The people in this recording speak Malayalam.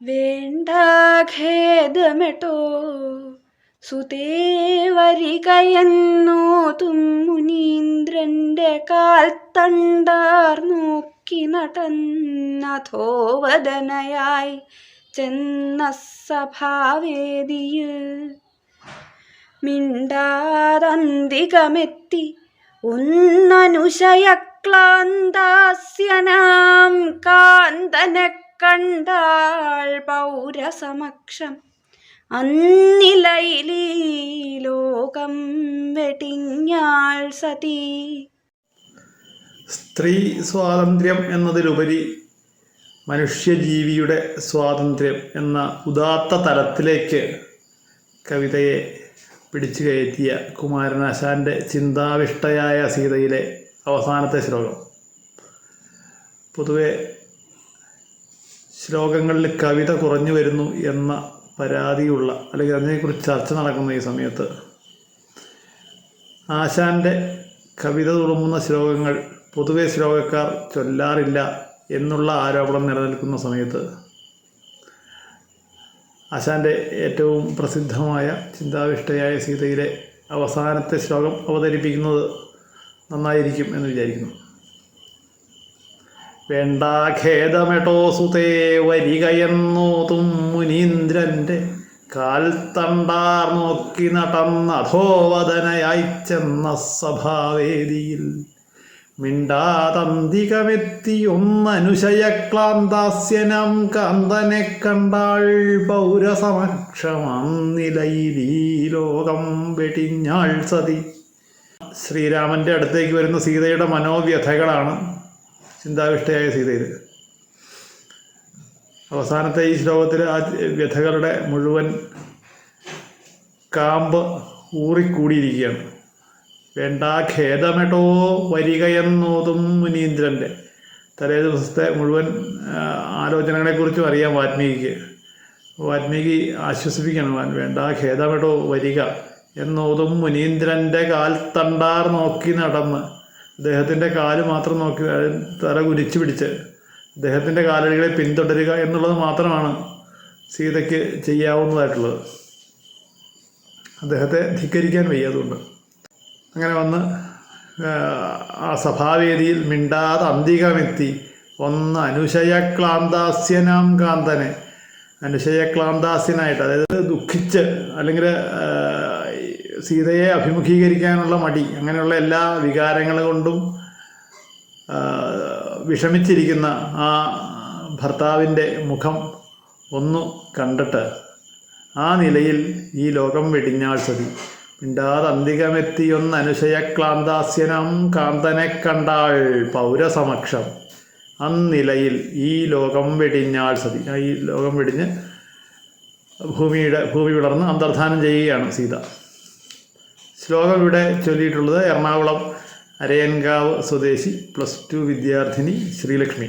വേണ്ട ഖേദമെട്ടോ. സുതേ വരികയെന്നു തുമ്മുനീന്ദ്രന്റെ കാൽ തണ്ടാർ നോക്കി നടന്നഥോവദനയായി ചെന്ന സഭാവേദിയിൽ മിണ്ടാതന്തികമെത്തി ഒന്നനുശയക്ലാന്താസ്യനാം കാന്തനെ കണ്ടാൾ പൗരസമക്ഷം അന്നിലയിലീ ലോകം വെടിഞ്ഞാൾ സതീ. സ്ത്രീ സ്വാതന്ത്ര്യം എന്നതിലുപരി മനുഷ്യജീവിയുടെ സ്വാതന്ത്ര്യം എന്ന ഉദാത്ത തലത്തിലേക്ക് കവിതയെ പിടിച്ചു കയറ്റിയ കുമാരനാശാന്റെ ചിന്താവിഷ്ടയായ സീതയിലെ അവസാനത്തെ ശ്ലോകം. പൊതുവെ ശ്ലോകങ്ങളിൽ കവിത കുറഞ്ഞു വരുന്നു എന്ന പരാതിയുള്ള അല്ലെങ്കിൽ അതിനെക്കുറിച്ച് ചർച്ച നടക്കുന്ന ഈ സമയത്ത് ആശാന്റെ കവിത തുടങ്ങുന്ന ശ്ലോകങ്ങൾ പൊതുവെ ശ്ലോകക്കാർ ചൊല്ലാറില്ല എന്നുള്ള ആരോപണം നിലനിൽക്കുന്ന സമയത്ത് ആശാന്റെ ഏറ്റവും പ്രസിദ്ധമായ ചിന്താവിഷ്ടയായ സീതയിലെ അവസാനത്തെ ശ്ലോകം അവതരിപ്പിക്കുന്നത് നന്നായിരിക്കും എന്ന് വിചാരിക്കുന്നു. വേണ്ട ഖേദമെട്ടോ സുതേ വരികയെന്നോതും മുനീന്ദ്രന്റെ കാൽ തണ്ടാർ നോക്കി നടന്ന അധോവദനയായി ചെന്ന സഭാവേദിയിൽ. മിണ്ടാതന്തികമെത്തി ഒന്നനുശയക്ലാന്താസ്യനം കാന്തനെ കണ്ടാൾ പൗരസമക്ഷമാം നിലയിൽ ലോകം വെടിഞ്ഞാൾ സതി. ശ്രീരാമന്റെ അടുത്തേക്ക് വരുന്ന സീതയുടെ മനോവ്യഥകളാണ് ചിന്താവിഷ്ടയായ സീതയിൽ. അവസാനത്തെ ഈ ശ്ലോകത്തിൽ ആ വ്യഥകളുടെ മുഴുവൻ കാമ്പ് ഊറിക്കൂടിയിരിക്കുകയാണ്. വേണ്ട ഖേദമെട്ടോ വരികയെന്നോതും മുനീന്ദ്രന്റെ തലേ ദിവസത്തെ മുഴുവൻ ആലോചനകളെക്കുറിച്ചും അറിയാം വാൽമീകിക്ക്. വാത്മീകി ആശ്വസിപ്പിക്കണം വേണ്ട ഖേദമെട്ടോ വരിക എന്നോതും മുനീന്ദ്രന്റെ കാൽത്തണ്ടാർ തണ്ടാർ നോക്കി നടന്ന് അദ്ദേഹത്തിന്റെ കാൽ മാത്രം നോക്കി തല കുരിച്ചു പിടിച്ച് അദ്ദേഹത്തിന്റെ കാലടികളെ പിന്തുടരുക എന്നുള്ളത് മാത്രമാണ് സീതയ്ക്ക് ചെയ്യാവുന്നതായിട്ടുള്ളത്. അദ്ദേഹത്തെ ധിക്കരിക്കാൻ വയ്യ അതുകൊണ്ട് അങ്ങനെ വന്ന് ആ, സഭാവേദിയിൽ മിണ്ടാതെ അന്തികമെത്തി ഒന്ന് അനുശയക്ലാന്താസ്യനാം കാന്തനെ അനുശയക്ലാന്താസ്യനായിട്ട് അതായത് ദുഃഖിച്ച് അല്ലെങ്കിൽ സീതയെ അഭിമുഖീകരിക്കാനുള്ള മടി അങ്ങനെയുള്ള എല്ലാ വികാരങ്ങൾ കൊണ്ടും വിഷമിച്ചിരിക്കുന്ന ആ ഭർത്താവിന്റെ മുഖം ഒന്ന് കണ്ടിട്ട് ആ നിലയിൽ ഈ ലോകം വെടിഞ്ഞാൽ സതി മിണ്ടാതെ അന്തികമെത്തിയൊന്ന് അനുശയക്ലാന്താസ്യനം കാന്തനെ കണ്ടാൾ പൗരസമക്ഷം. അന്നിലയിൽ ഈ ലോകം വെടിഞ്ഞാൾ സതി ഈ ലോകം വെടിഞ്ഞ് ഭൂമിയുടെ ഭൂമി വിളർന്ന് അന്തർധാനം ചെയ്യുകയാണ് സീത. ശ്ലോകം ഇവിടെ ചൊല്ലിയിട്ടുള്ളത് എറണാകുളം അരയൻകാവ് സ്വദേശി പ്ലസ് ടു വിദ്യാർത്ഥിനി ശ്രീലക്ഷ്മി.